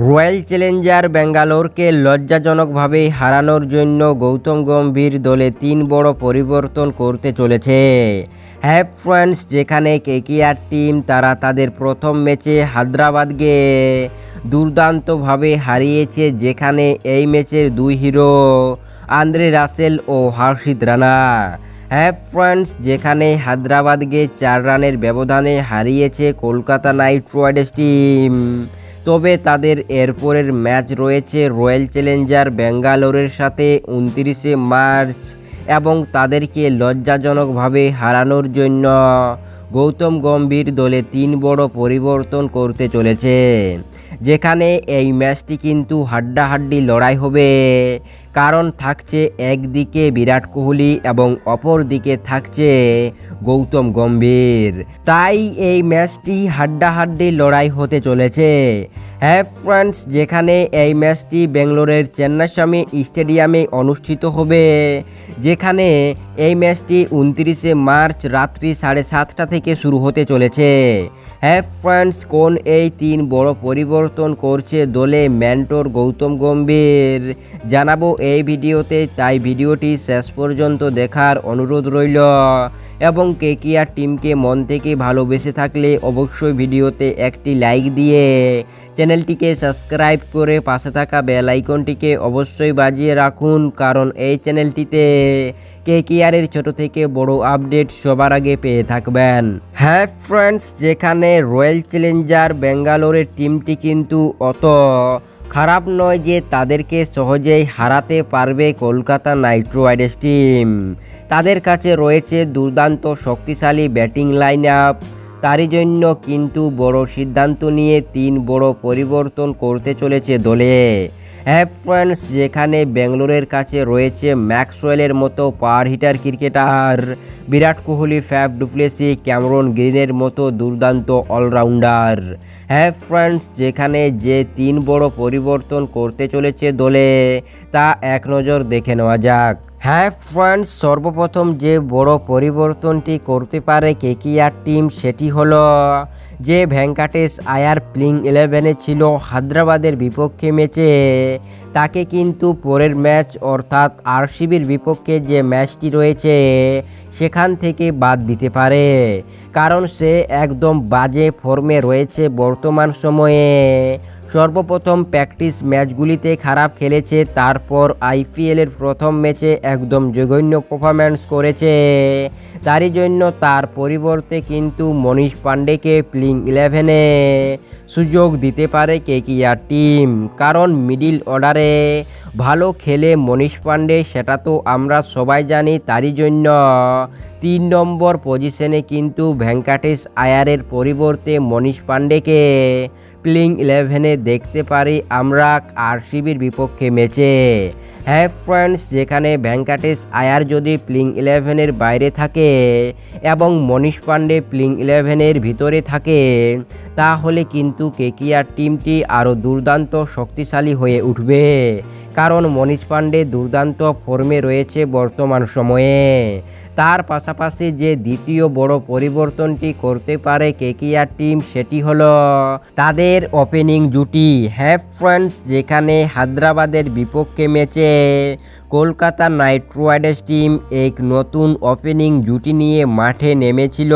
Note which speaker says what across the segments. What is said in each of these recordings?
Speaker 1: Royal Challenger ব্যাঙ্গালোরকে লজ্জাজনকভাবে হারানোর জন্য গৌতম গম্ভীর দলে তিন বড় পরিবর্তন করতে চলেছে। হ্যাভ ফ্রেন্ডস, যেখানে কেকিআর টিম, তারা তাদের প্রথম ম্যাচে হায়দ্রাবাদকে দুর্দান্তভাবে হারিয়েছে, যেখানে এই ম্যাচের দুই হিরো আন্দ্রে রাসেল ও হর্ষিত রানা। হ্যাভ ফ্রেন্ডস, যেখানে হায়দ্রাবাদকে চার রানের ব্যবধানে হারিয়েছে কলকাতা নাইট রাইডার্স টিম। তবে তাদের এরপরের ম্যাচ রয়েছে রয়্যাল চ্যালেঞ্জার ব্যাঙ্গালোরের সাথে উনত্রিশে মার্চ এবং তাদেরকে লজ্জাজনকভাবে হারানোর জন্য গৌতম গম্ভীর দলে তিন বড় পরিবর্তন করতে চলেছে। যেখানে এই ম্যাচটি কিন্তু হাড্ডাহাড্ডি লড়াই হবে। কারণ থাকছে একদিকে বিরাট কোহলি এবং অপর দিকে থাকছে গৌতম গম্ভীর। তাই এই ম্যাচটি হাড্ডাহাড্ডি লড়াই হতে চলেছে। হ্যাঁ ফ্রেন্ডস, যেখানে এই ম্যাচটি বেঙ্গলোরের চেন্নাস্বামী স্টেডিয়ামে অনুষ্ঠিত হবে, যেখানে এই ম্যাচটি উনত্রিশে মার্চ রাত্রি সাড়ে সাতটা থেকে শুরু হতে চলেছে। হ্যাঁ ফ্রেন্ডস, কোন এই তিন বড় পরিবর্তন করছে দলে ম্যান্টোর গৌতম গম্ভীর? জানাব এই ভিডিওতে তাই ভিডিওটি শেষ পর্যন্ত দেখার অনুরোধ রইল। এবং কেকিআর টিমকে মন থেকে ভালোবেসে থাকলে অবশ্যই ভিডিওতে একটি লাইক দিয়ে চ্যানেলটিকে সাবস্ক্রাইব করে পাশে থাকা বেল আইকনটিকে অবশ্যই বাজিয়ে রাখুন। কারণ এই চ্যানেলটিতে কেকিআরের ছোট থেকে বড় আপডেট সবার আগে পেয়ে থাকবেন। হ্যাঁ ফ্রেন্ডস, যেখানে রয়্যাল চ্যালেঞ্জার ব্যাঙ্গালোরের টিমটি কিন্তু অত খারাপ নয় যে তাদেরকে সহজেই হারাতে পারবে কলকাতা নাইট রাইডার্স টিম। তাদের কাছে রয়েছে দুর্দান্ত শক্তিশালী ব্যাটিং লাইন আপ তারই জন্য কিন্তু বড় সিদ্ধান্ত নিয়ে তিন বড় পরিবর্তন করতে চলেছে দলে। হ্যাঁ ফ্রেন্ডস যেখানে ব্যাঙ্গালোরের কাছে রয়েছে ম্যাক্সওয়েলের মতো power hitter cricketer Virat Kohli Faf du Plessis, Cameron গ্রিনের মতো দুর্দান্ত অলরাউন্ডার হ্যাঁ ফ্রেন্ডস যেখানে যে তিন বড় পরিবর্তন করতে চলেছে দলে, তা এক নজর দেখে নেওয়া যাক। হ্যাঁ ফ্রেন্ডস সর্বপ্রথম যে বড় পরিবর্তনটি করতে পারে কেকিআর টিম সেটি হলো যে ভেঙ্কাটেশ আয়ার প্লিং ইলেভেনে ছিল হায়দ্রাবাদের বিপক্ষে ম্যাচে, তাকে কিন্তু পরের ম্যাচ অর্থাৎ আরসিবির বিপক্ষে যে ম্যাচটি রয়েছে সেখান থেকে বাদ দিতে পারে। কারণ সে একদম বাজে ফর্মে রয়েছে বর্তমান সময়ে। সর্বপ্রথম প্র্যাকটিস ম্যাচগুলিতে খারাপ খেলেছে, তারপর আইপিএলের প্রথম ম্যাচে একদম জঘন্য পারফরম্যান্স করেছে। তারই জন্য তার পরিবর্তে কিন্তু মনীষ পাণ্ডেকে প্লিং ইলেভেনে সুযোগ দিতে পারে কেকিআর টিম কারণ মিডিল অর্ডারে ভালো খেলে মনীষ পাণ্ডে, সেটা তো আমরা সবাই জানি, তারই জন্য। তিন নম্বর পজিশনে কিন্তু ভেঙ্কাটেশ আয়ারের পরিবর্তে মনীষ পাণ্ডেকে। প্লিং ইলেভেনে দেখতে পারি আমরা আরসিবির বিপক্ষে ম্যাচে। হ্যাঁ ফ্রেন্ডস যেখানে ভেঙ্কাটেশ আয়ার যদি প্লিং ইলেভেনের বাইরে থাকে এবং মনীষ পাণ্ডে প্লিং ইলেভেনের ভিতরে থাকে, তাহলে কিন্তু কেকিআর টিমটি আরও দুর্দান্ত শক্তিশালী হয়ে উঠবে। কারণ মনীষ পাণ্ডে দুর্দান্ত ফর্মে রয়েছে বর্তমান সময়ে। তার পাশাপাশি যে দ্বিতীয় বড় পরিবর্তনটি করতে পারে কেকিআর টিম, সেটি হলো তাদের ওপেনিং জুটি। হ্যাভ ফ্রেন্ডস যেখানে হায়দ্রাবাদের বিপক্ষে ম্যাচে কলকাতা নাইট রাইডার্স টিম এক নতুন ওপেনিং জুটি নিয়ে মাঠে নেমেছিল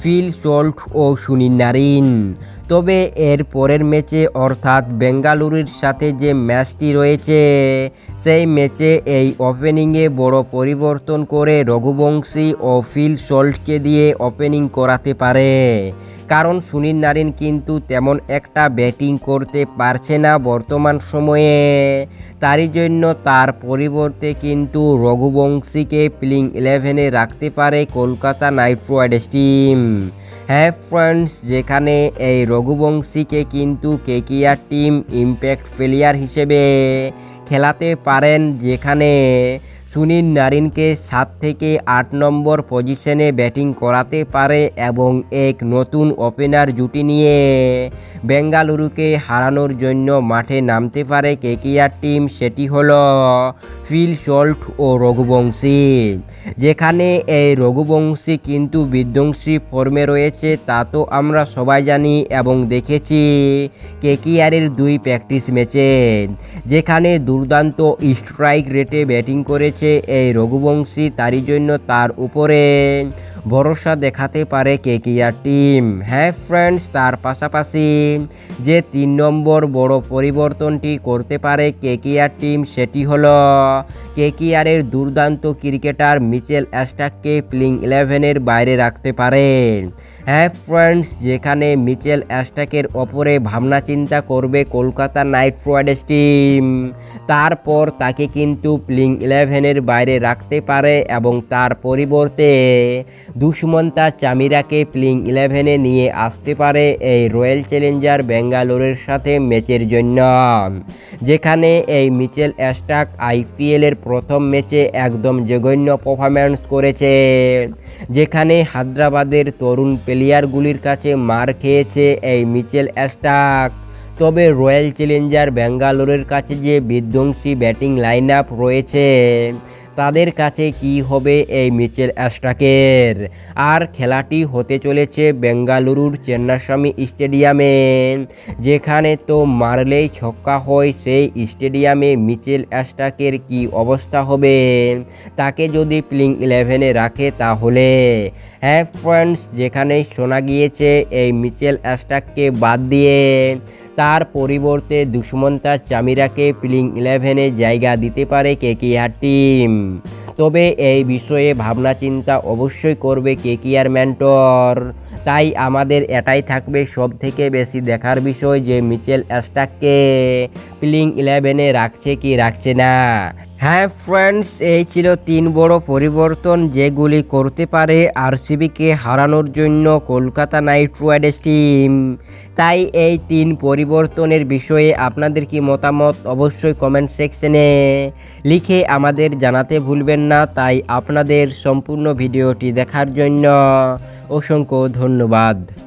Speaker 1: ফিল সল্ট ও সুনীল নারিন। তবে এর পরের ম্যাচে অর্থাৎ বেঙ্গালুরুর সাথে যে ম্যাচটি রয়েছে, সেই ম্যাচে এই ওপেনিংয়ে বড় পরিবর্তন করে রঘুবংশী ও ফিল সল্টকে দিয়ে ওপেনিং করাতে পারে। কারণ সুনীল নারিন কিন্তু তেমন একটা ব্যাটিং করতে পারছে না বর্তমান সময়ে, তারই জন্য তার পরিবর্তে কিন্তু রঘুবংশীকে প্লিং ইলেভেনে রাখতে পারে কলকাতা নাইট রাইডার্স টিম। হ্যাঁ ফ্রেন্ডস, যেখানে এই রঘুবংশীকে কিন্তু কেকিয়ার টিম ইম্প্যাক্ট প্লেয়ার হিসেবে খেলাতে পারেন যেখানে সুনীল নারিনকে সাত থেকে আট নম্বর পজিশনে ব্যাটিং করাতে পারে এবং এক নতুন ওপেনার জুটি নিয়ে বেঙ্গালুরুকে হারানোর জন্য মাঠে নামতে পারে কেকেআর টিম, সেটি হলো ফিল সল্ট ও রঘুবংশী। যেখানে এই রঘুবংশী কিন্তু বিধ্বংসী ফর্মে রয়েছে, তা তো আমরা সবাই জানি এবং দেখেছি কেকিআরের দুই প্র্যাকটিস ম্যাচে, যেখানে দুর্দান্ত স্ট্রাইক রেটে ব্যাটিং করেছে এই রঘুবংশী, তারই জন্য তার উপরে ভরসা দেখাতে পারে কেকিআর টিম। হ্যাঁ ফ্রেন্ডস তার পাশাপাশি যে তিন নম্বর বড় পরিবর্তনটি করতে পারে কেকিআর টিম, সেটি হলো কেকিআরের দুর্দান্ত ক্রিকেটার মিচেল অ্যাস্টাককে প্লিং ইলেভেনের বাইরে রাখতে পারে। হ্যাঁ ফ্রেন্ডস যেখানে মিচেল অ্যাস্টাকের ওপরে ভাবনা চিন্তা করবে কলকাতা নাইট রাইডার্স টিম। তারপর তাকে কিন্তু প্লিং ইলেভেনের বাইরে রাখতে পারে এবং তার পরিবর্তে দুষ্মন্তা চামিরাকে প্লিং ইলেভেনে নিয়ে আসতে পারে এই রয়্যাল চ্যালেঞ্জার বেঙ্গালোরের সাথে ম্যাচের জন্য। যেখানে এই মিচেল অ্যাস্টাক আইপিএলের প্রথম ম্যাচে একদম জঘন্য পারফরম্যান্স করেছে, যেখানে হায়দ্রাবাদের তরুণ প্লেয়ারগুলির কাছে মার খেয়েছে এই মিচেল অ্যাস্টাক। তবে রয়্যাল চ্যালেঞ্জার ব্যাঙ্গালোরের কাছে যে বিধ্বংসী ব্যাটিং লাইন আপ রয়েছে, তাদের কাছে কি হবে এই মিচেল অ্যাস্টাকের? আর খেলাটি হতে চলেছে বেঙ্গালুরুর চেন্নাস্বামী স্টেডিয়ামে, যেখানে তো মারলেই ছক্কা হয় সেই স্টেডিয়ামে মিচেল অ্যাস্টাকের কি অবস্থা হবে? তাকে যদি প্লিং ইলেভেনে রাখে তাহলে? হ্যাঁ ফ্রেন্ডস যেখানে শোনা গিয়েছে, এই মিচেল অ্যাস্টাককে বাদ দিয়ে তার পরিবর্তে দুষ্মন্তা চামিরাকে প্লিং ইলেভেনে জায়গা দিতে পারে কেকিআর টিম। তবে এই বিষয়ে ভাবনা চিন্তা অবশ্যই করবে কেকিআর ম্যান্টর। তাই আমাদের এটাই থাকবে সব থেকে বেশি দেখার বিষয় যে মিচেল অ্যাস্টাককে প্লিং ইলেভেনে রাখছে কি রাখছে না। হ্যাঁ ফ্রেন্ডস, এই ছিল তিন বড় পরিবর্তন যেগুলি করতে পারে আরসিবিকে হারানোর জন্য কলকাতা নাইট রাইডার্স টিম। তাই এই তিন পরিবর্তনের বিষয়ে আপনাদের কি মতামত অবশ্যই কমেন্ট সেকশনে লিখে আমাদের জানাতে ভুলবেন না। তাই আপনাদের সম্পূর্ণ ভিডিওটি দেখার জন্য অসংখ্য ধন্যবাদ।